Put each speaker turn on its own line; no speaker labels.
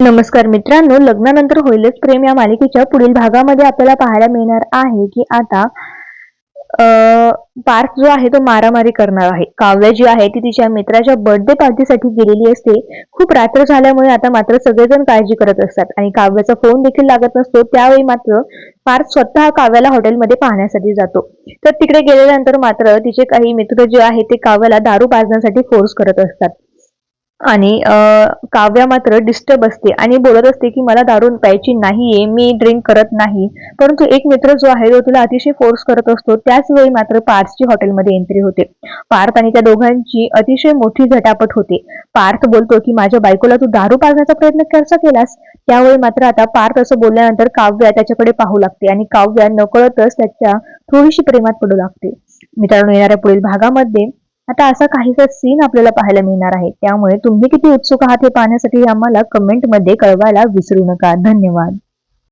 नमस्कार मित्रांनो लग्नानंतर होईलच प्रेम या मालिकेच्या पुढील भागामध्ये आपल्याला पाहायला मिळणार आहे की आता पार्थ जो आहे तो मारामारी करणार आहे. काव्या जी आहे ती तिच्या मित्राच्या बर्थडे पार्टीसाठी गेलेली असते. खूप रात्र झाल्यामुळे आता मात्र सगळेजण काळजी करत असतात आणि काव्याचा फोन देखील लागत नसतो. त्यावेळी मात्र पार्थ स्वतः काव्याला हॉटेलमध्ये पाहण्यासाठी जातो. तर तिकडे गेल्यानंतर मात्र तिचे काही मित्र जे आहेत ते काव्याला दारू पाजण्यासाठी फोर्स करत असतात. आणि काव्या मात्र डिस्टर्ब असते आणि बोलत असते की मला दारू प्यायची नाहीये मी ड्रिंक करत नाही. परंतु एक मित्र जो आहे तो तिला अतिशय फोर्स करत असतो. त्याच वेळी मात्र पार्थची हॉटेलमध्ये एंट्री होते. पार्थ आणि त्या दोघांची अतिशय मोठी झटापट होते. पार्थ बोलतो की माझ्या बायकोला तू दारू पाजण्याचा प्रयत्न कसा केलास? त्यावेळी मात्र आता पार्थ असं बोलल्यानंतर काव्या त्याच्याकडे पाहू लागते आणि काव्या नकळतच त्याच्या थोडीशी प्रेमात पडू लागते. मित्रांनो येणाऱ्या पुढील भागामध्ये आता असा काहीसा सीन आपल्याला पाहायला मिळणार आहे. त्यामुळे तुम्ही किती उत्सुक आहात हे पाहण्यासाठी आम्हाला कमेंटमध्ये कळवायला विसरू नका. धन्यवाद.